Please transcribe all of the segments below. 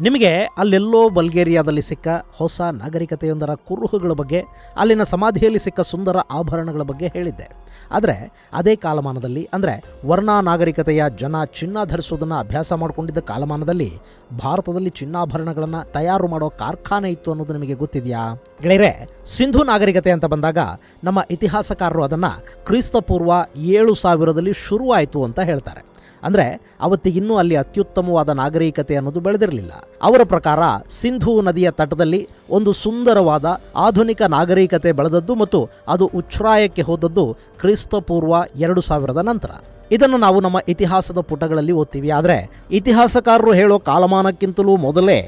ನಿಮಗೆ ಅಲ್ಲೆಲ್ಲೋ ಬಲ್ಗೇರಿಯಾದಲ್ಲಿ ಸಿಕ್ಕ ಹೊಸ ನಾಗರಿಕತೆಯೊಂದರ ಕುರುಹುಗಳ ಬಗ್ಗೆ, ಅಲ್ಲಿನ ಸಮಾಧಿಯಲ್ಲಿ ಸಿಕ್ಕ ಸುಂದರ ಆಭರಣಗಳ ಬಗ್ಗೆ ಹೇಳಿದ್ದೆ. ಆದರೆ ಅದೇ ಕಾಲಮಾನದಲ್ಲಿ, ಅಂದರೆ ವರ್ಣ ನಾಗರಿಕತೆಯ ಜನ ಚಿನ್ನ ಧರಿಸೋದನ್ನು ಅಭ್ಯಾಸ ಮಾಡಿಕೊಂಡಿದ್ದ ಕಾಲಮಾನದಲ್ಲಿ ಭಾರತದಲ್ಲಿ ಚಿನ್ನಾಭರಣಗಳನ್ನು ತಯಾರು ಮಾಡೋ ಕಾರ್ಖಾನೆ ಇತ್ತು ಅನ್ನೋದು ನಿಮಗೆ ಗೊತ್ತಿದೆಯಾ? ಗೆಳೆಯರೆ, ಸಿಂಧು ನಾಗರಿಕತೆ ಅಂತ ಬಂದಾಗ ನಮ್ಮ ಇತಿಹಾಸಕಾರರು ಅದನ್ನು ಕ್ರಿಸ್ತಪೂರ್ವ ಏಳು ಸಾವಿರದಲ್ಲಿ ಶುರುವಾಯಿತು ಅಂತ ಹೇಳ್ತಾರೆ. ಅಂದರೆ ಅವತ್ತಿಗಿನ್ನೂ ಅಲ್ಲಿ ಅತ್ಯುತ್ತಮವಾದ ನಾಗರಿಕತೆ ಅನ್ನೋದು ಬೆಳೆದಿರಲಿಲ್ಲ. ಅವರ ಪ್ರಕಾರ ಸಿಂಧೂ ನದಿಯ ತಟದಲ್ಲಿ ಒಂದು ಸುಂದರವಾದ ಆಧುನಿಕ ನಾಗರಿಕತೆ ಬೆಳೆದದ್ದು ಮತ್ತು ಅದು ಉಚ್ಛ್ರಾಯಕ್ಕೆ ಹೋದದ್ದು ಕ್ರಿಸ್ತಪೂರ್ವ ಎರಡು ಸಾವಿರದ ನಂತರ. ಇದನ್ನು ನಾವು ನಮ್ಮ ಇತಿಹಾಸದ ಪುಟಗಳಲ್ಲಿ ಓದ್ತೀವಿ. ಆದರೆ ಇತಿಹಾಸಕಾರರು ಹೇಳೋ ಕಾಲಮಾನಕ್ಕಿಂತಲೂ ಮೊದಲೇ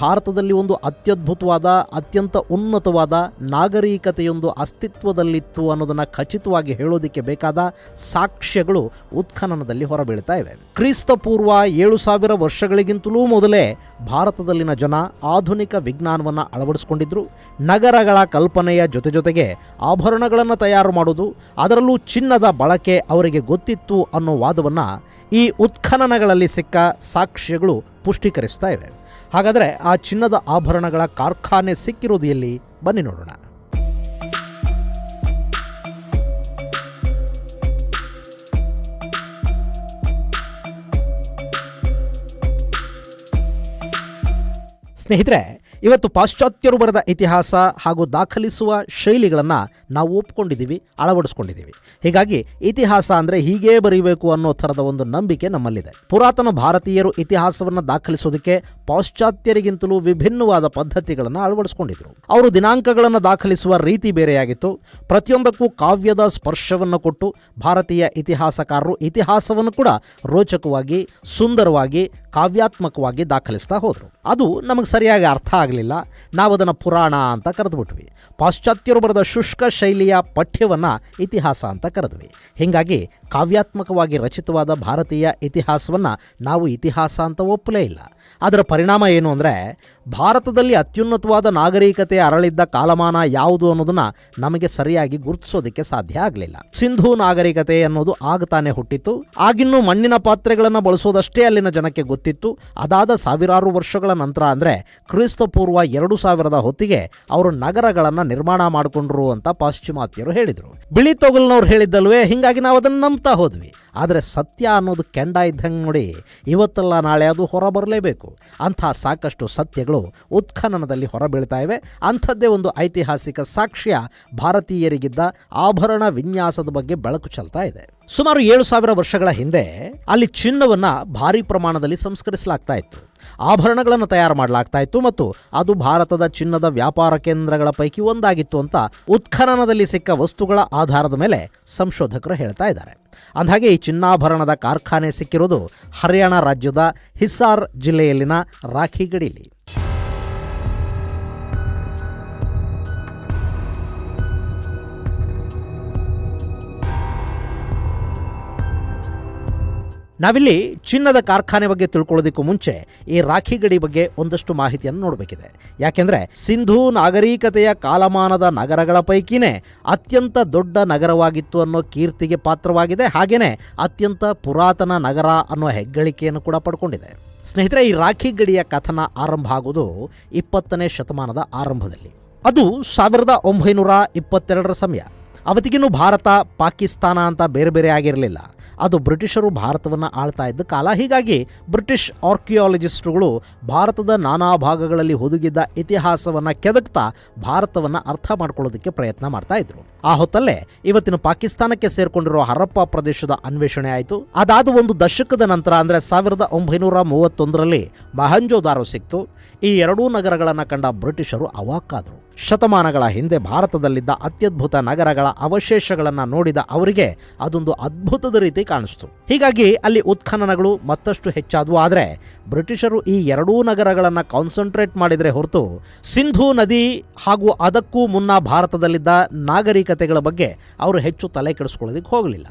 ಭಾರತದಲ್ಲಿ ಒಂದು ಅತ್ಯದ್ಭುತವಾದ, ಅತ್ಯಂತ ಉನ್ನತವಾದ ನಾಗರಿಕತೆಯೊಂದು ಅಸ್ತಿತ್ವದಲ್ಲಿತ್ತು ಅನ್ನೋದನ್ನು ಖಚಿತವಾಗಿ ಹೇಳೋದಕ್ಕೆ ಬೇಕಾದ ಸಾಕ್ಷ್ಯಗಳು ಉತ್ಖನನದಲ್ಲಿ ಹೊರಬೀಳ್ತಾ ಇವೆ. ಕ್ರಿಸ್ತಪೂರ್ವ ಏಳು ಸಾವಿರ ವರ್ಷಗಳಿಗಿಂತಲೂ ಮೊದಲೇ ಭಾರತದಲ್ಲಿನ ಜನ ಆಧುನಿಕ ವಿಜ್ಞಾನವನ್ನು ಅಳವಡಿಸಿಕೊಂಡಿದ್ರು. ನಗರಗಳ ಕಲ್ಪನೆಯ ಜೊತೆ ಜೊತೆಗೆ ಆಭರಣಗಳನ್ನು ತಯಾರು ಮಾಡೋದು ಅದರಲ್ಲೂ ಚಿನ್ನದ ಬಳಕೆ ಅವರಿಗೆ ಗೊತ್ತಿತ್ತು ಅನ್ನೋ ವಾದವನ್ನು ಈ ಉತ್ಖನನಗಳಲ್ಲಿ ಸಿಕ್ಕ ಸಾಕ್ಷ್ಯಗಳು ಪುಷ್ಟೀಕರಿಸ್ತಾ ಇವೆ. ಹಾಗಾದರೆ ಆ ಚಿನ್ನದ ಆಭರಣಗಳ ಕಾರ್ಖಾನೆ ಸಿಕ್ಕಿರೋದು ಎಲ್ಲಿ ಬನ್ನಿ ನೋಡೋಣ. ಸ್ನೇಹಿತರೆ ಇವತ್ತು ಪಾಶ್ಚಾತ್ಯರು ಬರೆದ ಇತಿಹಾಸ ಹಾಗೂ ದಾಖಲಿಸುವ ಶೈಲಿಗಳನ್ನು ನಾವು ಒಪ್ಕೊಂಡಿದ್ದೀವಿ, ಅಳವಡಿಸ್ಕೊಂಡಿದ್ದೀವಿ. ಹೀಗಾಗಿ ಇತಿಹಾಸ ಅಂದರೆ ಹೀಗೇ ಬರೀಬೇಕು ಅನ್ನೋ ಥರದ ಒಂದು ನಂಬಿಕೆ ನಮ್ಮಲ್ಲಿದೆ. ಪುರಾತನ ಭಾರತೀಯರು ಇತಿಹಾಸವನ್ನು ದಾಖಲಿಸೋದಕ್ಕೆ ಪಾಶ್ಚಾತ್ಯರಿಗಿಂತಲೂ ವಿಭಿನ್ನವಾದ ಪದ್ಧತಿಗಳನ್ನು ಅಳವಡಿಸ್ಕೊಂಡಿದ್ರು. ಅವರು ದಿನಾಂಕಗಳನ್ನು ದಾಖಲಿಸುವ ರೀತಿ ಬೇರೆಯಾಗಿತ್ತು. ಪ್ರತಿಯೊಂದಕ್ಕೂ ಕಾವ್ಯದ ಸ್ಪರ್ಶವನ್ನು ಕೊಟ್ಟು ಭಾರತೀಯ ಇತಿಹಾಸಕಾರರು ಇತಿಹಾಸವನ್ನು ಕೂಡ ರೋಚಕವಾಗಿ, ಸುಂದರವಾಗಿ, ಕಾವ್ಯಾತ್ಮಕವಾಗಿ ದಾಖಲಿಸ್ತಾ ಹೋದರು. ಅದು ನಮಗೆ ಸರಿಯಾಗಿ ಅರ್ಥ ಆಗಲಿಲ್ಲ ನಾವು ಅದನ್ನು ಪುರಾಣ ಅಂತ ಕರೆದುಬಿಟ್ವಿ. ಪಾಶ್ಚಾತ್ಯರು ಬರೆದ ಶುಷ್ಕ ಶೈಲಿಯ ಪಠ್ಯವನ್ನು ಇತಿಹಾಸ ಅಂತ ಕರೆದ್ವಿ. ಹೀಗಾಗಿ ಕಾವ್ಯಾತ್ಮಕವಾಗಿ ರಚಿತವಾದ ಭಾರತೀಯ ಇತಿಹಾಸವನ್ನು ನಾವು ಇತಿಹಾಸ ಅಂತ ಒಪ್ಪಲೇ ಇಲ್ಲ. ಅದರ ಪರಿಣಾಮ ಏನು ಅಂದರೆ ಭಾರತದಲ್ಲಿ ಅತ್ಯುನ್ನತವಾದ ನಾಗರಿಕತೆ ಅರಳಿದ್ದ ಕಾಲಮಾನ ಯಾವುದು ಅನ್ನೋದನ್ನ ನಮಗೆ ಸರಿಯಾಗಿ ಗುರುತಿಸೋದಕ್ಕೆ ಸಾಧ್ಯ ಆಗಲಿಲ್ಲ. ಸಿಂಧೂ ನಾಗರಿಕತೆ ಅನ್ನೋದು ಆಗ ತಾನೇ ಹುಟ್ಟಿತ್ತು. ಆಗಿನ್ನೂ ಮಣ್ಣಿನ ಪಾತ್ರೆಗಳನ್ನು ಬಳಸೋದಷ್ಟೇ ಅಲ್ಲಿನ ಜನಕ್ಕೆ ಗೊತ್ತಿತ್ತು. ಅದಾದ ಸಾವಿರಾರು ವರ್ಷಗಳ ನಂತರ ಅಂದರೆ ಕ್ರಿಸ್ತಪೂರ್ವ ಎರಡು ಸಾವಿರದ ಹೊತ್ತಿಗೆ ಅವರು ನಗರಗಳನ್ನು ನಿರ್ಮಾಣ ಮಾಡಿಕೊಂಡ್ರು ಅಂತ ಪಾಶ್ಚಿಮಾತ್ಯರು ಹೇಳಿದರು. ಬಿಳಿ ತೊಗಲ್ನವ್ರು ಹೇಳಿದ್ದಲ್ವೇ? ಹಿಂಗಾಗಿ ನಾವು ಅದನ್ನು ನಂಬ್ತಾ ಹೋದ್ವಿ. ಆದರೆ ಸತ್ಯ ಅನ್ನೋದು ಕೆಂಡ ಇದ್ದಂಗೆ ನೋಡಿ ಇವತ್ತಲ್ಲ ನಾಳೆ ಅದು ಹೊರ ಬರಲೇಬೇಕು ಅಂಥ ಸಾಕಷ್ಟು ಸತ್ಯಗಳು ಉತ್ಖನನದಲ್ಲಿ ಹೊರಬೀಳ್ತಾ ಇವೆ. ಅಂಥದ್ದೇ ಒಂದು ಐತಿಹಾಸಿಕ ಸಾಕ್ಷ್ಯ ಭಾರತೀಯರಿಗಿದ್ದ ಆಭರಣ ವಿನ್ಯಾಸದ ಬಗ್ಗೆ ಬೆಳಕು ಚೆಲ್ತಾ ಇದೆ. ಸುಮಾರು ಏಳು ಸಾವಿರ ವರ್ಷಗಳ ಹಿಂದೆ ಅಲ್ಲಿ ಚಿನ್ನವನ್ನು ಭಾರಿ ಪ್ರಮಾಣದಲ್ಲಿ ಸಂಸ್ಕರಿಸಲಾಗ್ತಾ ಇತ್ತು. ಆಭರಣಗಳನ್ನು ತಯಾರು ಮಾಡಲಾಗ್ತಾ ಇತ್ತು ಮತ್ತು ಅದು ಭಾರತದ ಚಿನ್ನದ ವ್ಯಾಪಾರ ಕೇಂದ್ರಗಳ ಪೈಕಿ ಒಂದಾಗಿತ್ತು ಅಂತ ಉತ್ಖನನದಲ್ಲಿ ಸಿಕ್ಕ ವಸ್ತುಗಳ ಆಧಾರದ ಮೇಲೆ ಸಂಶೋಧಕರು ಹೇಳ್ತಾ ಇದ್ದಾರೆ. ಅಂದಹಾಗೆ ಈ ಚಿನ್ನಾಭರಣದ ಕಾರ್ಖಾನೆ ಸಿಕ್ಕಿರುವುದು ಹರಿಯಾಣ ರಾಜ್ಯದ ಹಿಸಾರ್ ಜಿಲ್ಲೆಯಲ್ಲಿನ ರಾಖಿಗಡಿಲಿ ನಾವಿಲ್ಲಿ ಚಿನ್ನದ ಕಾರ್ಖಾನೆ ಬಗ್ಗೆ ತಿಳ್ಕೊಳ್ಳೋದಕ್ಕೂ ಮುಂಚೆ ಈ ರಾಖಿ ಗಡಿ ಬಗ್ಗೆ ಒಂದಷ್ಟು ಮಾಹಿತಿಯನ್ನು ನೋಡಬೇಕಿದೆ. ಯಾಕೆಂದರೆ ಸಿಂಧೂ ನಾಗರಿಕತೆಯ ಕಾಲಮಾನದ ನಗರಗಳ ಪೈಕಿನೇ ಅತ್ಯಂತ ದೊಡ್ಡ ನಗರವಾಗಿತ್ತು ಅನ್ನೋ ಕೀರ್ತಿಗೆ ಪಾತ್ರವಾಗಿದೆ. ಹಾಗೆಯೇ ಅತ್ಯಂತ ಪುರಾತನ ನಗರ ಅನ್ನೋ ಹೆಗ್ಗಳಿಕೆಯನ್ನು ಕೂಡ ಪಡ್ಕೊಂಡಿದೆ. ಸ್ನೇಹಿತರೆ, ಈ ರಾಖಿ ಗಡಿಯ ಕಥನ ಆರಂಭ ಆಗುವುದು ಇಪ್ಪತ್ತನೇ ಶತಮಾನದ ಆರಂಭದಲ್ಲಿ. ಅದು ಸಾವಿರದ ಒಂಬೈನೂರ ಇಪ್ಪತ್ತೆರಡರ ಸಮಯ. ಅವತ್ತಿಗಿನ್ನೂ ಭಾರತ, ಪಾಕಿಸ್ತಾನ ಅಂತ ಬೇರೆ ಬೇರೆ ಆಗಿರಲಿಲ್ಲ. ಅದು ಬ್ರಿಟಿಷರು ಭಾರತವನ್ನು ಆಳ್ತಾ ಇದ್ದ ಕಾಲ. ಹೀಗಾಗಿ ಬ್ರಿಟಿಷ್ ಆರ್ಕಿಯಾಲಜಿಸ್ಟ್ಗಳು ಭಾರತದ ನಾನಾ ಭಾಗಗಳಲ್ಲಿ ಹುದುಗಿದ್ದ ಇತಿಹಾಸವನ್ನು ಕೆದಕ್ತಾ ಭಾರತವನ್ನು ಅರ್ಥ ಮಾಡ್ಕೊಳ್ಳೋದಕ್ಕೆ ಪ್ರಯತ್ನ ಮಾಡ್ತಾ ಇದ್ರು. ಆ ಹೊತ್ತಲ್ಲೇ ಇವತ್ತಿನ ಪಾಕಿಸ್ತಾನಕ್ಕೆ ಸೇರಿಕೊಂಡಿರುವ ಹರಪ್ಪ ಪ್ರದೇಶದ ಅನ್ವೇಷಣೆ ಆಯಿತು. ಅದಾದ ಒಂದು ದಶಕದ ನಂತರ ಅಂದರೆ ಸಾವಿರದ ಒಂಬೈನೂರ ಮೂವತ್ತೊಂದರಲ್ಲಿ ಮಹಂಜೋದಾರೋ ಸಿಕ್ತು. ಈ ಎರಡೂ ನಗರಗಳನ್ನು ಕಂಡ ಬ್ರಿಟಿಷರು ಅವಾಕ್ಕಾದರು. ಶತಮಾನಗಳ ಹಿಂದೆ ಭಾರತದಲ್ಲಿದ್ದ ಅತ್ಯದ್ಭುತ ನಗರಗಳ ಅವಶೇಷಗಳನ್ನು ನೋಡಿದ ಅವರಿಗೆ ಅದೊಂದು ಅದ್ಭುತದ ರೀತಿ ಕಾಣಿಸ್ತು. ಹೀಗಾಗಿ ಅಲ್ಲಿ ಉತ್ಖನನಗಳು ಮತ್ತಷ್ಟು ಹೆಚ್ಚಾದವು. ಆದರೆ ಬ್ರಿಟಿಷರು ಈ ಎರಡೂ ನಗರಗಳನ್ನು ಕಾನ್ಸಂಟ್ರೇಟ್ ಮಾಡಿದರೆ ಹೊರತು ಸಿಂಧೂ ನದಿ ಹಾಗೂ ಅದಕ್ಕೂ ಮುನ್ನ ಭಾರತದಲ್ಲಿದ್ದ ನಾಗರಿಕತೆಗಳ ಬಗ್ಗೆ ಅವರು ಹೆಚ್ಚು ತಲೆ ಕೆಡಿಸ್ಕೊಳ್ಳೋದಕ್ಕೆ ಹೋಗಲಿಲ್ಲ.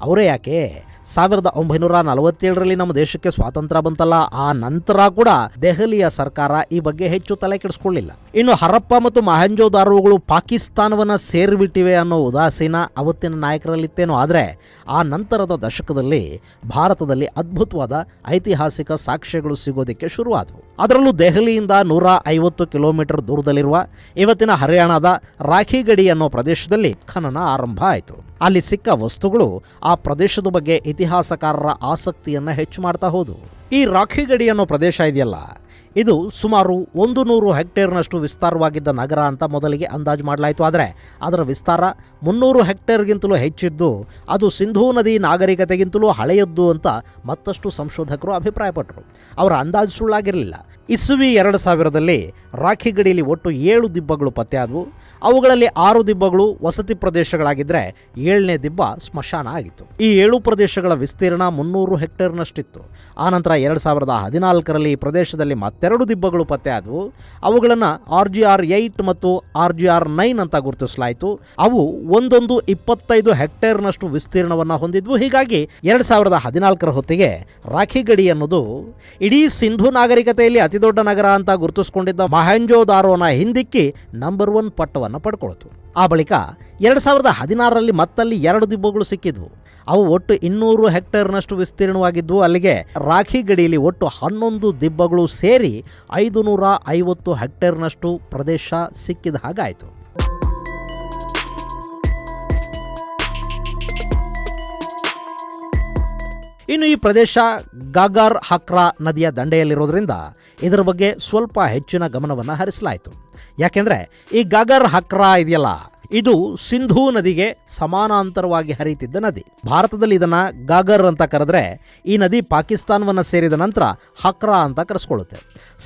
ಅವರೇ ಯಾಕೆ? ಸಾವಿರದ ಒಂಬೈನೂರ ನಲವತ್ತೇಳರಲ್ಲಿ ನಮ್ಮ ದೇಶಕ್ಕೆ ಸ್ವಾತಂತ್ರ್ಯ ಬಂತಲ್ಲ. ಆ ನಂತರ ಕೂಡ ದೆಹಲಿಯ ಸರ್ಕಾರ ಈ ಬಗ್ಗೆ ಹೆಚ್ಚು ತಲೆ ಕೆಡಿಸ್ಕೊಳ್ಳಿಲ್ಲ. ಇನ್ನು ಹರಪ್ಪ ಮತ್ತು ಮಹಂಜೋದಾರೋಗಳು ಪಾಕಿಸ್ತಾನವನ್ನು ಸೇರಿಬಿಟ್ಟಿವೆ ಅನ್ನೋ ಉದಾಸೀನ ಅವತ್ತಿನ ನಾಯಕರಲ್ಲಿತ್ತೇನೋ. ಆದರೆ ಆ ನಂತರದ ದಶಕದಲ್ಲಿ ಭಾರತದಲ್ಲಿ ಅದ್ಭುತವಾದ ಐತಿಹಾಸಿಕ ಸಾಕ್ಷ್ಯಗಳು ಸಿಗೋದಕ್ಕೆ ಶುರುವಾದವು. ಅದರಲ್ಲೂ ದೆಹಲಿಯಿಂದ ನೂರ ಐವತ್ತು ಕಿಲೋಮೀಟರ್ ದೂರದಲ್ಲಿರುವ ಇವತ್ತಿನ ಹರಿಯಾಣದ ರಾಖಿಗಡಿ ಅನ್ನೋ ಪ್ರದೇಶದಲ್ಲಿ ಖನನ ಆರಂಭ ಆಯಿತು. ಅಲ್ಲಿ ಸಿಕ್ಕ ವಸ್ತುಗಳು ಆ ಪ್ರದೇಶದ ಬಗ್ಗೆ ಇತಿಹಾಸಕಾರರ ಆಸಕ್ತಿಯನ್ನು ಹೆಚ್ಚು ಮಾಡ್ತಾ ಹೋದವು. ಈ ರಾಖಿಗಡಿ ಅನ್ನೋ ಪ್ರದೇಶ ಇದೆಯಲ್ಲ ಇದು ಸುಮಾರು ಒಂದು ನೂರು ಹೆಕ್ಟೇರ್ನಷ್ಟು ವಿಸ್ತಾರವಾಗಿದ್ದ ನಗರ ಅಂತ ಮೊದಲಿಗೆ ಅಂದಾಜು ಮಾಡಲಾಯಿತು. ಆದರೆ ಅದರ ವಿಸ್ತಾರ ಮುನ್ನೂರು ಹೆಕ್ಟೇರ್ಗಿಂತಲೂ ಹೆಚ್ಚಿದ್ದು, ಅದು ಸಿಂಧೂ ನದಿ ನಾಗರಿಕತೆಗಿಂತಲೂ ಹಳೆಯದ್ದು ಅಂತ ಮತ್ತಷ್ಟು ಸಂಶೋಧಕರು ಅಭಿಪ್ರಾಯಪಟ್ಟರು. ಅವರ ಅಂದಾಜು ಸುಳ್ಳಾಗಿರಲಿಲ್ಲ. ಇಸುವಿ ಎರಡು ಸಾವಿರದಲ್ಲಿ ರಾಖಿ ಗಡಿಯಲ್ಲಿ ಒಟ್ಟು ಏಳು ದಿಬ್ಬಗಳು ಪತ್ತೆಯಾದವು ಅವುಗಳಲ್ಲಿ ಆರು ದಿಬ್ಬಗಳು ವಸತಿ ಪ್ರದೇಶಗಳಾಗಿದ್ದರೆ ಏಳನೇ ದಿಬ್ಬ ಸ್ಮಶಾನ ಆಗಿತ್ತು. ಈ ಏಳು ಪ್ರದೇಶಗಳ ವಿಸ್ತೀರ್ಣ ಮುನ್ನೂರು ಹೆಕ್ಟೇರ್ನಷ್ಟಿತ್ತು. ಆನಂತರ ಎರಡು ಸಾವಿರದ ಹದಿನಾಲ್ಕರಲ್ಲಿ ಈ ಪ್ರದೇಶದಲ್ಲಿ ಮತ್ತೆರಡು ದಿಬ್ಬಗಳು ಪತ್ತೆಯಾದವು ಅವುಗಳನ್ನು ಆರ್ ಜಿ ಆರ್ ಏಯ್ಟ್ ಮತ್ತು ಆರ್ ಜಿ ಆರ್ ನೈನ್ ಅಂತ ಗುರುತಿಸಲಾಯಿತು. ಅವು ಒಂದೊಂದು ಇಪ್ಪತ್ತೈದು ಹೆಕ್ಟೇರ್ನಷ್ಟು ವಿಸ್ತೀರ್ಣವನ್ನು ಹೊಂದಿದ್ವು. ಹೀಗಾಗಿ ಎರಡು ಸಾವಿರದ ಹದಿನಾಲ್ಕರ ಹೊತ್ತಿಗೆ ರಾಖಿಗಡಿ ಅನ್ನೋದು ಇಡೀ ಸಿಂಧು ನಾಗರಿಕತೆಯಲ್ಲಿ ಅತಿದೊಡ್ಡ ನಗರ ಅಂತ ಗುರುತಿಸಿಕೊಂಡಿದ್ದ ಮಹಂಜೋದಾರೋನ ಹಿಂದಿಕ್ಕಿ ನಂಬರ್ ಒನ್ ಪಟ್ಟವನ್ನು ಪಡ್ಕೊಳ್ತು ಆ ಬಳಿಕ ಎರಡು ಸಾವಿರದ ಹದಿನಾರರಲ್ಲಿ ಮತ್ತಲ್ಲಿ ಎರಡು ದಿಬ್ಬಗಳು ಸಿಕ್ಕಿದ್ವು. ಅವು ಒಟ್ಟು ಇನ್ನೂರು ಹೆಕ್ಟೇರ್ನಷ್ಟು ವಿಸ್ತೀರ್ಣವಾಗಿದ್ವು. ಅಲ್ಲಿಗೆ ರಾಖಿ ಗಡಿಯಲ್ಲಿ ಒಟ್ಟು ಹನ್ನೊಂದು ದಿಬ್ಬಗಳು ಸೇರಿ ಐದು ನೂರ ಐವತ್ತು ಹೆಕ್ಟೇರ್ನಷ್ಟು ಪ್ರದೇಶ ಸಿಕ್ಕಿದ ಹಾಗಾಯಿತು. ಇನ್ನು ಈ ಪ್ರದೇಶ ಗಾಗಾರ್ ಹಕ್ರಾ ನದಿಯ ದಂಡೆಯಲ್ಲಿರೋದ್ರಿಂದ ಇದರ ಬಗ್ಗೆ ಸ್ವಲ್ಪ ಹೆಚ್ಚಿನ ಗಮನವನ್ನು ಹರಿಸಲಾಯಿತು. ಯಾಕೆಂದರೆ ಈ ಗಾಗರ್ ಹಕ್ರಾ ಇದೆಯಲ್ಲ, ಇದು ಸಿಂಧೂ ನದಿಗೆ ಸಮಾನಾಂತರವಾಗಿ ಹರಿಯುತ್ತಿದ್ದ ನದಿ. ಭಾರತದಲ್ಲಿ ಇದನ್ನು ಗಾಗರ್ ಅಂತ ಕರೆದ್ರೆ ಈ ನದಿ ಪಾಕಿಸ್ತಾನವನ್ನು ಸೇರಿದ ನಂತರ ಹಕ್ರಾ ಅಂತ ಕರೆಸ್ಕೊಳ್ಳುತ್ತೆ.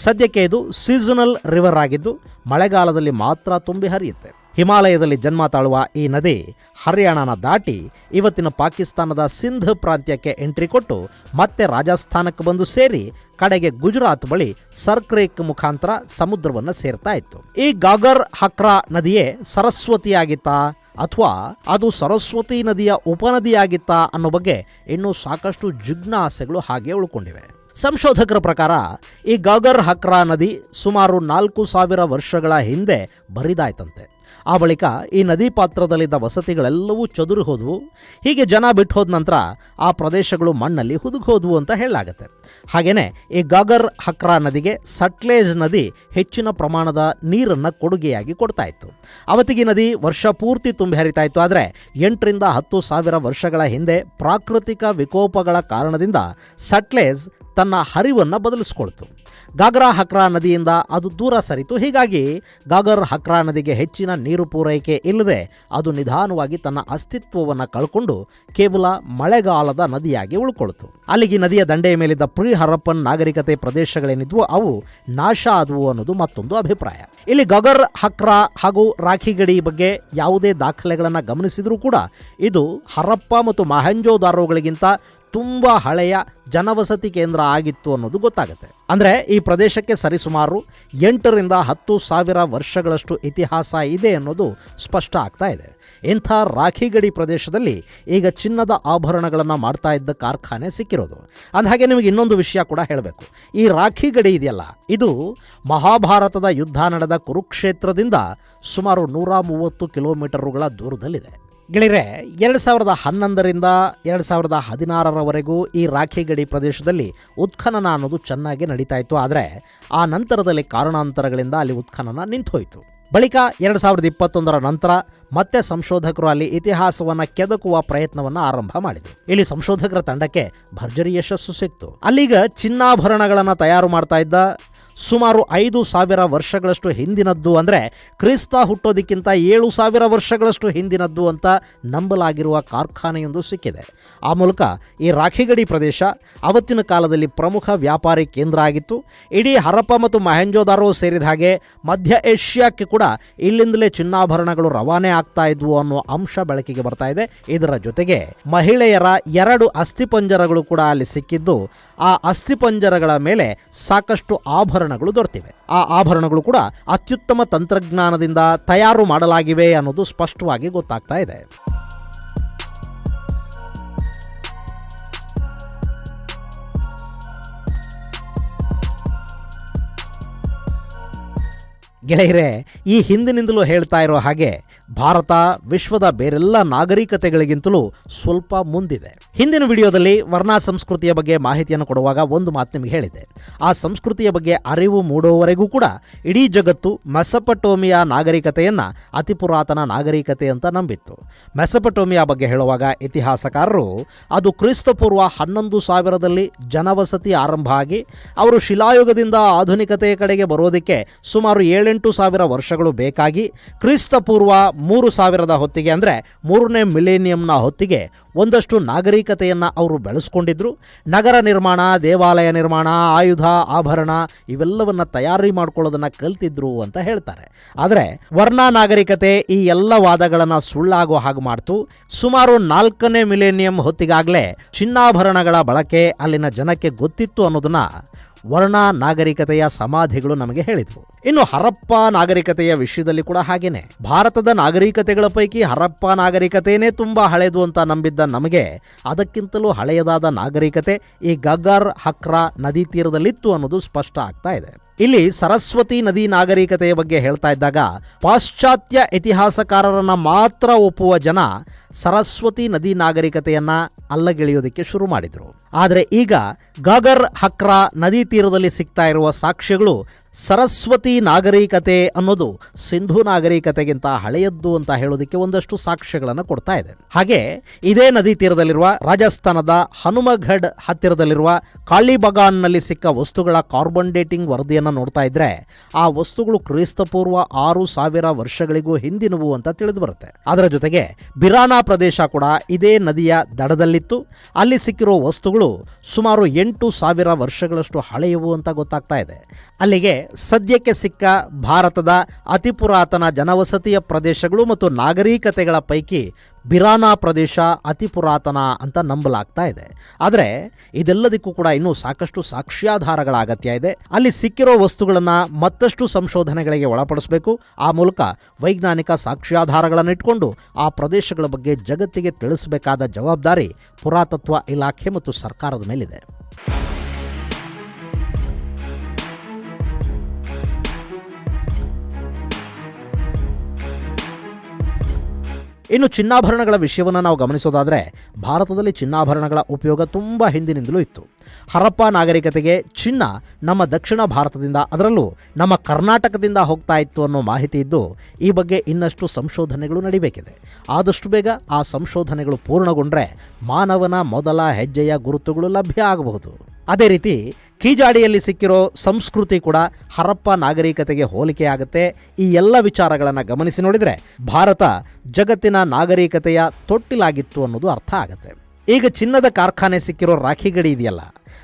ಸದ್ಯಕ್ಕೆ ಇದು ಸೀಸನಲ್ ರಿವರ್ ಆಗಿದ್ದು ಮಳೆಗಾಲದಲ್ಲಿ ಮಾತ್ರ ತುಂಬಿ ಹರಿಯುತ್ತೆ. ಹಿಮಾಲಯದಲ್ಲಿ ಜನ್ಮ ತಾಳುವ ಈ ನದಿ ಹರಿಯಾಣನ ದಾಟಿ ಇವತ್ತಿನ ಪಾಕಿಸ್ತಾನದ ಸಿಂಧ್ ಪ್ರಾಂತ್ಯಕ್ಕೆ ಎಂಟ್ರಿ ಕೊಟ್ಟು ಮತ್ತೆ ರಾಜಸ್ಥಾನಕ್ಕೆ ಬಂದು ಸೇರಿ ಕಡೆಗೆ ಗುಜರಾತ್ ಬಳಿ ಸರ್ಕ್ರೇಕ್ ಮುಖಾಂತರ ಸಮುದ್ರವನ್ನು ಸೇರ್ತಾ ಇತ್ತು. ಈ ಗಾಗರ್ ಹಕ್ರಾ ನದಿಯೇ ಸರಸ್ವತಿಯಾಗಿತ್ತಾ ಅಥವಾ ಅದು ಸರಸ್ವತಿ ನದಿಯ ಉಪನದಿಯಾಗಿತ್ತಾ ಅನ್ನೋ ಬಗ್ಗೆ ಇನ್ನೂ ಸಾಕಷ್ಟು ಜಿಜ್ಞಾಸೆಗಳು ಹಾಗೆ ಉಳ್ಕೊಂಡಿವೆ. ಸಂಶೋಧಕರ ಪ್ರಕಾರ, ಈ ಗಾಗರ್ ಹಕ್ರಾ ನದಿ ಸುಮಾರು ನಾಲ್ಕು ಸಾವಿರ ವರ್ಷಗಳ ಹಿಂದೆ ಬರಿದಾಯ್ತಂತೆ. ಆ ಬಳಿಕ ಈ ನದಿ ಪಾತ್ರದಲ್ಲಿದ್ದ ವಸತಿಗಳೆಲ್ಲವೂ ಚದುರು ಹೋದವು. ಹೀಗೆ ಜನ ಬಿಟ್ಟು ಹೋದ ನಂತರ ಆ ಪ್ರದೇಶಗಳು ಮಣ್ಣಲ್ಲಿ ಹುದುಗೋದ್ವು ಅಂತ ಹೇಳಲಾಗತ್ತೆ. ಹಾಗೆಯೇ ಈ ಗಾಗರ್ ಹಕ್ರಾ ನದಿಗೆ ಸಟ್ಲೇಜ್ ನದಿ ಹೆಚ್ಚಿನ ಪ್ರಮಾಣದ ನೀರನ್ನು ಕೊಡುಗೆಯಾಗಿ ಕೊಡ್ತಾ ಇತ್ತು ಅವತ್ತಿಗೆ ನದಿ ವರ್ಷ ಪೂರ್ತಿ ತುಂಬಿ ಹರಿತಾ ಇತ್ತು ಆದರೆ, ಎಂಟರಿಂದ ಹತ್ತು ಸಾವಿರ ವರ್ಷಗಳ ಹಿಂದೆ ಪ್ರಾಕೃತಿಕ ವಿಕೋಪಗಳ ಕಾರಣದಿಂದ ಸಟ್ಲೇಜ್ ತನ್ನ ಹರಿವನ್ನು ಬದಲಿಸ್ಕೊಳ್ತು. ಗಾಗ್ರಾ ಹಕ್ರಾ ನದಿಯಿಂದ ಅದು ದೂರ ಸರಿತು. ಹೀಗಾಗಿ ಗಾಗರ್ ಹಕ್ರಾ ನದಿಗೆ ಹೆಚ್ಚಿನ ನೀರು ಪೂರೈಕೆ ಇಲ್ಲದೆ ಅದು ನಿಧಾನವಾಗಿ ತನ್ನ ಅಸ್ತಿತ್ವವನ್ನು ಕಳ್ಕೊಂಡು ಕೇವಲ ಮಳೆಗಾಲದ ನದಿಯಾಗಿ ಉಳ್ಕೊಳ್ತು. ಅಲ್ಲಿಗೆ ನದಿಯ ದಂಡೆಯ ಮೇಲಿದ್ದ ಪ್ರಿ ಹರಪ್ಪನ್ ನಾಗರಿಕತೆ ಪ್ರದೇಶಗಳೇನಿದ್ವು ಅವು ನಾಶ ಆದವು ಅನ್ನೋದು ಮತ್ತೊಂದು ಅಭಿಪ್ರಾಯ. ಇಲ್ಲಿ ಗಗರ್ ಹಕ್ರಾ ಹಾಗೂ ರಾಖಿಗಡಿ ಬಗ್ಗೆ ಯಾವುದೇ ದಾಖಲೆಗಳನ್ನು ಗಮನಿಸಿದರೂ ಕೂಡ ಇದು ಹರಪ್ಪ ಮತ್ತು ಮಹಂಜೋದಾರೋಗಳಿಗಿಂತ ತುಂಬ ಹಳೆಯ ಜನವಸತಿ ಕೇಂದ್ರ ಆಗಿತ್ತು ಅನ್ನೋದು ಗೊತ್ತಾಗುತ್ತೆ. ಅಂದರೆ ಈ ಪ್ರದೇಶಕ್ಕೆ ಸರಿಸುಮಾರು ಎಂಟರಿಂದ ಹತ್ತು ಸಾವಿರ ವರ್ಷಗಳಷ್ಟು ಇತಿಹಾಸ ಇದೆ ಅನ್ನೋದು ಸ್ಪಷ್ಟ ಆಗ್ತಾ ಇದೆ. ಇಂಥ ರಾಖಿ ಗಡಿ ಪ್ರದೇಶದಲ್ಲಿ ಈಗ ಚಿನ್ನದ ಆಭರಣಗಳನ್ನು ಮಾಡ್ತಾ ಇದ್ದ ಕಾರ್ಖಾನೆ ಸಿಕ್ಕಿರೋದು. ಅಂದಹಾಗೆ ನಿಮಗೆ ಇನ್ನೊಂದು ವಿಷಯ ಕೂಡ ಹೇಳಬೇಕು. ಈ ರಾಖಿಗಡಿ ಇದೆಯಲ್ಲ, ಇದು ಮಹಾಭಾರತದ ಯುದ್ಧ ನಡೆದ ಕುರುಕ್ಷೇತ್ರದಿಂದ ಸುಮಾರು ನೂರ ಮೂವತ್ತು ಕಿಲೋಮೀಟರುಗಳ ದೂರದಲ್ಲಿದೆ. ಗೆಳೆಯರೆ, ಎರಡು ಸಾವಿರದ ಹನ್ನೊಂದರಿಂದ ಎರಡು ಸಾವಿರದ ಹದಿನಾರರವರೆಗೂ ಈ ರಾಖಿ ಗಡಿ ಪ್ರದೇಶದಲ್ಲಿ ಉತ್ಖನನ ಅನ್ನೋದು ಚೆನ್ನಾಗಿ ನಡೀತಾ ಇತ್ತು. ಆದರೆ ಆ ನಂತರದಲ್ಲಿ ಕಾರಣಾಂತರಗಳಿಂದ ಅಲ್ಲಿ ಉತ್ಖನನ ನಿಂತೋಯ್ತು ಬಳಿಕ ಎರಡು ಸಾವಿರದ ಇಪ್ಪತ್ತೊಂದರ ನಂತರ ಮತ್ತೆ ಸಂಶೋಧಕರು ಅಲ್ಲಿ ಇತಿಹಾಸವನ್ನು ಕೆದಕುವ ಪ್ರಯತ್ನವನ್ನು ಆರಂಭ ಮಾಡಿದರು. ಇಲ್ಲಿ ಸಂಶೋಧಕರ ತಂಡಕ್ಕೆ ಭರ್ಜರಿ ಯಶಸ್ಸು ಸಿಕ್ತು. ಅಲ್ಲಿಗ ಚಿನ್ನಾಭರಣಗಳನ್ನು ತಯಾರು ಮಾಡ್ತಾ ಇದ್ದ ಸುಮಾರು ಐದು ಸಾವಿರ ವರ್ಷಗಳಷ್ಟು ಹಿಂದಿನದ್ದು ಅಂದರೆ ಕ್ರಿಸ್ತ ಹುಟ್ಟೋದಕ್ಕಿಂತ ಏಳು ಸಾವಿರ ವರ್ಷಗಳಷ್ಟು ಹಿಂದಿನದ್ದು ಅಂತ ನಂಬಲಾಗಿರುವ ಕಾರ್ಖಾನೆಯೊಂದು ಸಿಕ್ಕಿದೆ. ಆ ಮೂಲಕ ಈ ರಾಖಿಗಡಿ ಪ್ರದೇಶ ಅವತ್ತಿನ ಕಾಲದಲ್ಲಿ ಪ್ರಮುಖ ವ್ಯಾಪಾರಿ ಕೇಂದ್ರ ಆಗಿತ್ತು. ಇಡೀ ಹರಪ್ಪ ಮತ್ತು ಮಹೆಂಜೋದಾರೋ ಸೇರಿದ ಹಾಗೆ ಮಧ್ಯ ಏಷ್ಯಾಕ್ಕೆ ಕೂಡ ಇಲ್ಲಿಂದಲೇ ಚಿನ್ನಾಭರಣಗಳು ರವಾನೆ ಆಗ್ತಾ ಇದ್ವು ಅನ್ನೋ ಅಂಶ ಬೆಳಕಿಗೆ ಬರ್ತಾ ಇದೆ. ಇದರ ಜೊತೆಗೆ ಮಹಿಳೆಯರ ಎರಡು ಅಸ್ಥಿಪಂಜರಗಳು ಕೂಡ ಅಲ್ಲಿ ಸಿಕ್ಕಿದ್ದು. ಆ ಅಸ್ಥಿಪಂಜರಗಳ ಮೇಲೆ ಸಾಕಷ್ಟು ಆಭರಣಗಳು ದೊರೆತಿವೆ. ಆ ಆಭರಣಗಳು ಕೂಡ ಅತ್ಯುತ್ತಮ ತಂತ್ರಜ್ಞಾನದಿಂದ ತಯಾರು ಮಾಡಲಾಗಿವೆ ಅನ್ನೋದು ಸ್ಪಷ್ಟವಾಗಿ ಗೊತ್ತಾಗ್ತಾ ಇದೆ. ಗೆಳೆಯರೆ, ಈ ಹಿಂದಿನಿಂದಲೂ ಹೇಳ್ತಾ ಇರೋ ಹಾಗೆ ಭಾರತ ವಿಶ್ವದ ಬೇರೆಲ್ಲ ನಾಗರಿಕತೆಗಳಿಗಿಂತಲೂ ಸ್ವಲ್ಪ ಮುಂದಿದೆ. ಹಿಂದಿನ ವಿಡಿಯೋದಲ್ಲಿ ವರ್ಣ ಸಂಸ್ಕೃತಿಯ ಬಗ್ಗೆ ಮಾಹಿತಿಯನ್ನು ಕೊಡುವಾಗ ಒಂದು ಮಾತು ನಿಮಗೆ ಹೇಳಿದೆ. ಆ ಸಂಸ್ಕೃತಿಯ ಬಗ್ಗೆ ಅರಿವು ಮೂಡುವವರೆಗೂ ಕೂಡ ಇಡೀ ಜಗತ್ತು ಮೆಸಪಟೋಮಿಯಾ ನಾಗರಿಕತೆಯನ್ನು ಅತಿ ಪುರಾತನ ನಾಗರಿಕತೆ ಅಂತ ನಂಬಿತ್ತು. ಮೆಸಪಟೋಮಿಯಾ ಬಗ್ಗೆ ಹೇಳುವಾಗ ಇತಿಹಾಸಕಾರರು, ಅದು ಕ್ರಿಸ್ತಪೂರ್ವ ಹನ್ನೊಂದು ಸಾವಿರದಲ್ಲಿ ಜನವಸತಿ ಆರಂಭ ಆಗಿ ಅವರು ಶಿಲಾಯುಗದಿಂದ ಆಧುನಿಕತೆಯ ಕಡೆಗೆ ಬರೋದಕ್ಕೆ ಸುಮಾರು ಏಳೆಂಟು ಸಾವಿರ ವರ್ಷಗಳು ಬೇಕಾಗಿ ಕ್ರಿಸ್ತಪೂರ್ವ ಮೂರು ಸಾವಿರದ ಹೊತ್ತಿಗೆ ಅಂದರೆ ಮೂರನೇ ಮಿಲೇನಿಯಂನ ಹೊತ್ತಿಗೆ ಒಂದಷ್ಟು ನಾಗರಿಕತೆಯನ್ನು ಅವರು ಬೆಳೆಸ್ಕೊಂಡಿದ್ರು. ನಗರ ನಿರ್ಮಾಣ, ದೇವಾಲಯ ನಿರ್ಮಾಣ, ಆಯುಧ, ಆಭರಣ ಇವೆಲ್ಲವನ್ನು ತಯಾರಿ ಮಾಡ್ಕೊಳ್ಳೋದನ್ನು ಕಲ್ತಿದ್ರು ಅಂತ ಹೇಳ್ತಾರೆ. ಆದರೆ ವರ್ಣ ನಾಗರಿಕತೆ ಈ ಎಲ್ಲ ವಾದಗಳನ್ನು ಸುಳ್ಳಾಗೋ ಹಾಗೆ ಮಾಡ್ತು. ಸುಮಾರು ನಾಲ್ಕನೇ ಮಿಲೇನಿಯಂ ಹೊತ್ತಿಗಾಗಲೇ ಚಿನ್ನಾಭರಣಗಳ ಬಳಕೆ ಅಲ್ಲಿನ ಜನಕ್ಕೆ ಗೊತ್ತಿತ್ತು ಅನ್ನೋದನ್ನ ವರ್ಣ ನಾಗರಿಕತೆಯ ಸಮಾಧಿಗಳು ನಮಗೆ ಹೇಳಿದ್ವು. ಇನ್ನು ಹರಪ್ಪ ನಾಗರಿಕತೆಯ ವಿಷಯದಲ್ಲಿ ಕೂಡ ಹಾಗೇನೆ. ಭಾರತದ ನಾಗರಿಕತೆಗಳ ಪೈಕಿ ಹರಪ್ಪ ನಾಗರಿಕತೆಯೇ ತುಂಬಾ ಹಳೆದು ಅಂತ ನಂಬಿದ್ದ ನಮಗೆ ಅದಕ್ಕಿಂತಲೂ ಹಳೆಯದಾದ ನಾಗರಿಕತೆ ಈ ಗಗ್ಗರ್ ಹಕ್ರಾ ನದಿ ತೀರದಲ್ಲಿತ್ತು ಅನ್ನೋದು ಸ್ಪಷ್ಟ ಆಗ್ತಾ ಇದೆ. ಇಲ್ಲಿ ಸರಸ್ವತಿ ನದಿ ನಾಗರಿಕತೆಯ ಬಗ್ಗೆ ಹೇಳ್ತಾ ಇದ್ದಾಗ ಪಾಶ್ಚಾತ್ಯ ಇತಿಹಾಸಕಾರರನ್ನ ಮಾತ್ರ ಒಪ್ಪುವ ಜನ ಸರಸ್ವತಿ ನದಿ ನಾಗರಿಕತೆಯನ್ನ ಅಲ್ಲಗೆಳೆಯೋದಕ್ಕೆ ಶುರು ಮಾಡಿದ್ರು. ಆದರೆ ಈಗ ಗಗರ್ ಹಕ್ರಾ ನದಿ ತೀರದಲ್ಲಿ ಸಿಗ್ತಾ ಇರುವ ಸಾಕ್ಷ್ಯಗಳು ಸರಸ್ವತಿ ನಾಗರಿಕತೆ ಅನ್ನೋದು ಸಿಂಧು ನಾಗರಿಕತೆಗಿಂತ ಹಳೆಯದ್ದು ಅಂತ ಹೇಳೋದಕ್ಕೆ ಒಂದಷ್ಟು ಸಾಕ್ಷ್ಯಗಳನ್ನು ಕೊಡ್ತಾ ಇದೆ. ಹಾಗೆ ಇದೇ ನದಿ ತೀರದಲ್ಲಿರುವ ರಾಜಸ್ಥಾನದ ಹನುಮಘಡ್ ಹತ್ತಿರದಲ್ಲಿರುವ ಕಾಳಿಬಗಾನ್ನಲ್ಲಿ ಸಿಕ್ಕ ವಸ್ತುಗಳ ಕಾರ್ಬನ್ ಡೇಟಿಂಗ್ ವರದಿಯನ್ನು ನೋಡ್ತಾ ಇದ್ರೆ ಆ ವಸ್ತುಗಳು ಕ್ರಿಸ್ತಪೂರ್ವ ಆರು ಸಾವಿರ ವರ್ಷಗಳಿಗೂ ಹಿಂದಿನವು ಅಂತ ತಿಳಿದು ಬರುತ್ತೆ. ಅದರ ಜೊತೆಗೆ ಬಿರಾನಾ ಪ್ರದೇಶ ಕೂಡ ಇದೇ ನದಿಯ ದಡದಲ್ಲಿತ್ತು. ಅಲ್ಲಿ ಸಿಕ್ಕಿರೋ ವಸ್ತುಗಳು ಸುಮಾರು ಎಂಟು ಸಾವಿರ ವರ್ಷಗಳಷ್ಟು ಹಳೆಯವು ಅಂತ ಗೊತ್ತಾಗ್ತಾ ಇದೆ. ಅಲ್ಲಿಗೆ ಸದ್ಯಕ್ಕೆ ಸಿಕ್ಕ ಭಾರತದ ಅತಿ ಪುರಾತನ ಜನವಸತಿಯ ಪ್ರದೇಶಗಳು ಮತ್ತು ನಾಗರಿಕತೆಗಳ ಪೈಕಿ ಬಿರಾನಾ ಪ್ರದೇಶ ಅತಿ ಪುರಾತನ ಅಂತ ನಂಬಲಾಗ್ತಾ ಇದೆ. ಆದರೆ ಇದೆಲ್ಲದಕ್ಕೂ ಕೂಡ ಇನ್ನೂ ಸಾಕಷ್ಟು ಸಾಕ್ಷ್ಯಾಧಾರಗಳ ಅಗತ್ಯ ಇದೆ. ಅಲ್ಲಿ ಸಿಕ್ಕಿರೋ ವಸ್ತುಗಳನ್ನು ಮತ್ತಷ್ಟು ಸಂಶೋಧನೆಗಳಿಗೆ ಒಳಪಡಿಸಬೇಕು. ಆ ಮೂಲಕ ವೈಜ್ಞಾನಿಕ ಸಾಕ್ಷ್ಯಾಧಾರಗಳನ್ನು ಇಟ್ಕೊಂಡು ಆ ಪ್ರದೇಶಗಳ ಬಗ್ಗೆ ಜಗತ್ತಿಗೆ ತಿಳಿಸಬೇಕಾದ ಜವಾಬ್ದಾರಿ ಪುರಾತತ್ವ ಇಲಾಖೆ ಮತ್ತು ಸರ್ಕಾರದ ಮೇಲಿದೆ. ಇನ್ನು ಚಿನ್ನಾಭರಣಗಳ ವಿಷಯವನ್ನು ನಾವು ಗಮನಿಸೋದಾದರೆ ಭಾರತದಲ್ಲಿ ಚಿನ್ನಾಭರಣಗಳ ಉಪಯೋಗ ತುಂಬ ಹಿಂದಿನಿಂದಲೂ ಇತ್ತು. ಹರಪ್ಪ ನಾಗರಿಕತೆಗೆ ಚಿನ್ನ ನಮ್ಮ ದಕ್ಷಿಣ ಭಾರತದಿಂದ, ಅದರಲ್ಲೂ ನಮ್ಮ ಕರ್ನಾಟಕದಿಂದ ಹೋಗ್ತಾ ಇತ್ತು ಅನ್ನೋ ಮಾಹಿತಿ ಇದ್ದು, ಈ ಬಗ್ಗೆ ಇನ್ನಷ್ಟು ಸಂಶೋಧನೆಗಳು ನಡಿಬೇಕಿದೆ. ಆದಷ್ಟು ಬೇಗ ಆ ಸಂಶೋಧನೆಗಳು ಪೂರ್ಣಗೊಂಡ್ರೆ ಮಾನವನ ಮೊದಲ ಹೆಜ್ಜೆಯ ಗುರುತುಗಳು ಲಭ್ಯ ಆಗಬಹುದು. ಅದೇ ರೀತಿ ಕೀಜಾಡಿಯಲ್ಲಿ ಸಿಕ್ಕಿರೋ ಸಂಸ್ಕೃತಿ ಕೂಡ ಹರಪ್ಪ ನಾಗರಿಕತೆಗೆ ಹೋಲಿಕೆ ಆಗುತ್ತೆ. ಈ ಎಲ್ಲ ವಿಚಾರಗಳನ್ನು ಗಮನಿಸಿ ನೋಡಿದರೆ ಭಾರತ ಜಗತ್ತಿನ ನಾಗರಿಕತೆಯ ತೊಟ್ಟಿಲಾಗಿತ್ತು ಅನ್ನೋದು ಅರ್ಥ ಆಗುತ್ತೆ. ಈಗ ಚಿನ್ನದ ಕಾರ್ಖಾನೆ ಸಿಕ್ಕಿರೋ ರಾಖಿಗಡಿ ಇದೆಯಲ್ಲ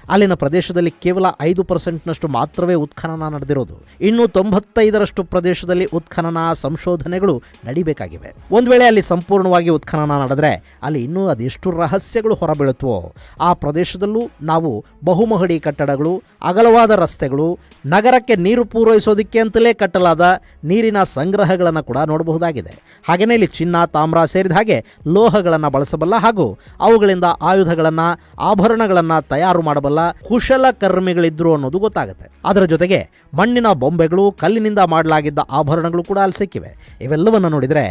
ಅಲ್ಲಿನ ಪ್ರದೇಶದಲ್ಲಿ ಕೇವಲ ಐದು ಪರ್ಸೆಂಟ್ನಷ್ಟು ಮಾತ್ರವೇ ಉತ್ಖನನ ನಡೆದಿರೋದು. ಇನ್ನು ತೊಂಬತ್ತೈದರಷ್ಟು ಪ್ರದೇಶದಲ್ಲಿ ಉತ್ಖನನ ಸಂಶೋಧನೆಗಳು ನಡಿಬೇಕಾಗಿವೆ. ಒಂದು ವೇಳೆ ಅಲ್ಲಿ ಸಂಪೂರ್ಣವಾಗಿ ಉತ್ಖನನ ನಡೆದರೆ ಅಲ್ಲಿ ಇನ್ನೂ ಅದೆಷ್ಟು ರಹಸ್ಯಗಳು ಹೊರಬೀಳುತ್ತವೋ, ಆ ಪ್ರದೇಶದಲ್ಲೂ ನಾವು ಬಹುಮಹಡಿ ಕಟ್ಟಡಗಳು, ಅಗಲವಾದ ರಸ್ತೆಗಳು, ನಗರಕ್ಕೆ ನೀರು ಪೂರೈಸೋದಕ್ಕೆ ಅಂತಲೇ ಕಟ್ಟಲಾದ ನೀರಿನ ಸಂಗ್ರಹಗಳನ್ನು ಕೂಡ ನೋಡಬಹುದಾಗಿದೆ. ಹಾಗೆಯೇ ಇಲ್ಲಿ ಚಿನ್ನ, ತಾಮ್ರ ಸೇರಿದ ಹಾಗೆ ಲೋಹಗಳನ್ನು ಬಳಸಬಲ್ಲ ಹಾಗೂ ಅವುಗಳಿಂದ ಆಯುಧಗಳನ್ನು, ಆಭರಣಗಳನ್ನು ತಯಾರು ಮಾಡಬಲ್ಲ ಕುಶಲಕರ್ಮಿಗಳಿದ್ರು ಅನ್ನೋದು ಗೊತ್ತಾಗುತ್ತೆ. ಅದರ ಜೊತೆಗೆ ಮಣ್ಣಿನ ಬೊಂಬೆಗಳು ಕಲ್ಲಿನಿಂದ ಮಾಡಲಾಗಿದ್ದ ಆಭರಣಗಳು ಕೂಡ ಅಲ್ಲಿ ಸಿಕ್ಕಿವೆ. ಇವೆಲ್ಲವನ್ನು ನೋಡಿದರೆ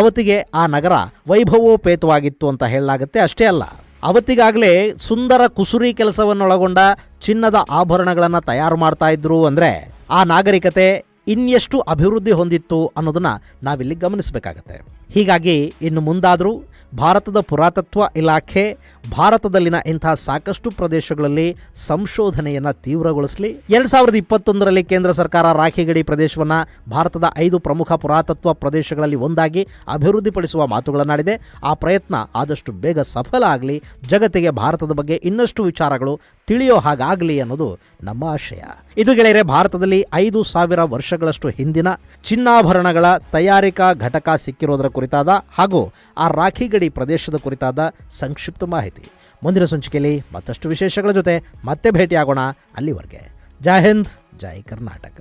ಅವತ್ತಿಗೆ ಆ ನಗರ ವೈಭವೋಪೇತವಾಗಿತ್ತು ಅಂತ ಹೇಳಲಾಗುತ್ತೆ. ಅಷ್ಟೇ ಅಲ್ಲ, ಅವತ್ತಿಗಾಗಲೇ ಸುಂದರ ಕುಸುರಿ ಕೆಲಸವನ್ನೊಳಗೊಂಡ ಚಿನ್ನದ ಆಭರಣಗಳನ್ನು ತಯಾರು ಮಾಡ್ತಾ ಇದ್ರು ಅಂದರೆ ಆ ನಾಗರಿಕತೆ ಇನ್ನೆಷ್ಟು ಅಭಿವೃದ್ಧಿ ಹೊಂದಿತ್ತು ಅನ್ನೋದನ್ನು ನಾವಿಲ್ಲಿ ಗಮನಿಸಬೇಕಾಗತ್ತೆ. ಹೀಗಾಗಿ ಇನ್ನು ಮುಂದಾದರೂ ಭಾರತದ ಪುರಾತತ್ವ ಇಲಾಖೆ ಭಾರತದಲ್ಲಿನ ಇಂತಹ ಸಾಕಷ್ಟು ಪ್ರದೇಶಗಳಲ್ಲಿ ಸಂಶೋಧನೆಯನ್ನು ತೀವ್ರಗೊಳಿಸಲಿ. ಎರಡು ಸಾವಿರದ ಇಪ್ಪತ್ತೊಂದರಲ್ಲಿ ಕೇಂದ್ರ ಸರ್ಕಾರ ರಾಖಿ ಗಡಿ ಪ್ರದೇಶವನ್ನು ಭಾರತದ ಐದು ಪ್ರಮುಖ ಪುರಾತತ್ವ ಪ್ರದೇಶಗಳಲ್ಲಿ ಒಂದಾಗಿ ಅಭಿವೃದ್ಧಿಪಡಿಸುವ ಮಾತುಗಳನ್ನಾಡಿದೆ ಆ ಪ್ರಯತ್ನ ಆದಷ್ಟು ಬೇಗ ಸಫಲ ಆಗಲಿ. ಜಗತ್ತಿಗೆ ಭಾರತದ ಬಗ್ಗೆ ಇನ್ನಷ್ಟು ವಿಚಾರಗಳು ತಿಳಿಯೋ ಹಾಗಾಗಲಿ ಅನ್ನೋದು ನಮ್ಮ ಆಶಯ. ಇದು ಗೆಳೆಯರೆ, ಭಾರತದಲ್ಲಿ ಐದು ಸಾವಿರ ವರ್ಷಗಳಷ್ಟು ಹಿಂದಿನ ಚಿನ್ನಾಭರಣಗಳ ತಯಾರಿಕಾ ಘಟಕ ಸಿಕ್ಕಿರೋದರ ಕುರಿತಾದ ಹಾಗೂ ಆ ರಾಖಿ ಗಡಿ ಪ್ರದೇಶದ ಕುರಿತಾದ ಸಂಕ್ಷಿಪ್ತ ಮಾಹಿತಿ. ಮುಂದಿನ ಸಂಚಿಕೆಯಲ್ಲಿ ಮತ್ತಷ್ಟು ವಿಶೇಷಗಳ ಜೊತೆ ಮತ್ತೆ ಭೇಟಿಯಾಗೋಣ ಅಲ್ಲಿವರೆಗೆ. ಜೈ ಹಿಂದ್, ಜೈ ಕರ್ನಾಟಕ.